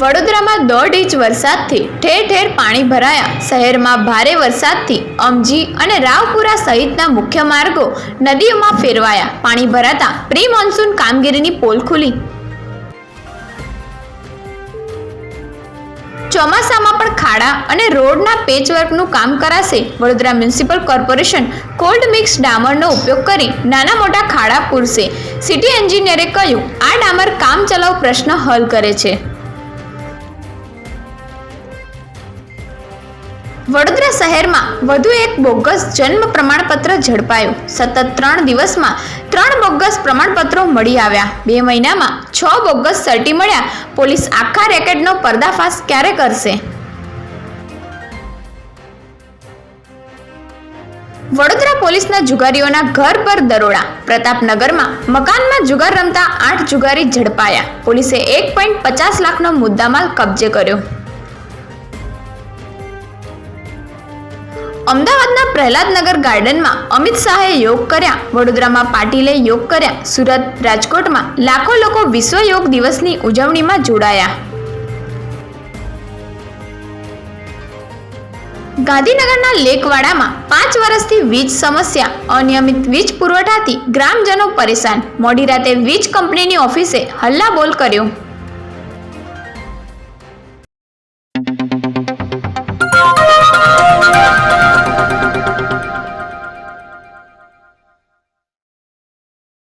વડોદરામાં દોઢ ઇંચ વરસાદથી ઠેર ઠેર પાણી ભરાયા. શહેરમાં ભારે વરસાદથી અમજી અને રાવપુરા સહિતના મુખ્ય માર્ગો નદીઓમાં ફેરવાયા. પાણી ભરાતા પ્રી મોન્સૂન કામગીરીની પોલ ખુલી. ચોમાસામાં પણ ખાડા અને રોડના પેચવર્કનું કામ કરાશે. Vadodara municipal corporation cold mix ડામરનો ઉપયોગ કરી નાના મોટા ખાડા પૂરશે. સિટી એન્જિનિયરે કહ્યું, આ ડામર કામ ચલાવ પ્રશ્ન હલ કરે છે. વડોદરા શહેરમાં વધુ એક બોગસ જન્મ પ્રમાણપત્ર ઝડપાયું. સતત ત્રણ દિવસમાં ત્રણ બોગસ પ્રમાણપત્રો મળી આવ્યા. બે મહિનામાં છ બોગસ સર્ટી મળ્યા. પોલીસ આખા રેકેટનો પર્દાફાશ ક્યારે કરશે? વડોદરા પોલીસના જુગારીઓના ઘર પર દરોડા. પ્રતાપનગરમાં મકાનમાં જુગાર રમતા આઠ જુગારી ઝડપાયા. પોલીસે એક પોઈન્ટ પચાસ લાખનો મુદ્દામાલ કબજે કર્યો. અમદાવાદના પ્રહલાદનગર ગાર્ડનમાં અમિત શાહે યોગ કર્યા, વડોદરામાં પાટીલે યોગ કર્યા, સુરત રાજકોટમાં લાખો લોકો વિશ્વ યોગ દિવસની ઉજવણીમાં જોડાયા. ગાંધીનગરના લેકવાડામાં પાંચ વર્ષથી વીજ સમસ્યા, અનિયમિત વીજ પુરવઠાથી ગ્રામજનો પરેશાન. મોડી રાતે વીજ કંપનીની ઓફિસે હલ્લાબોલ કર્યો.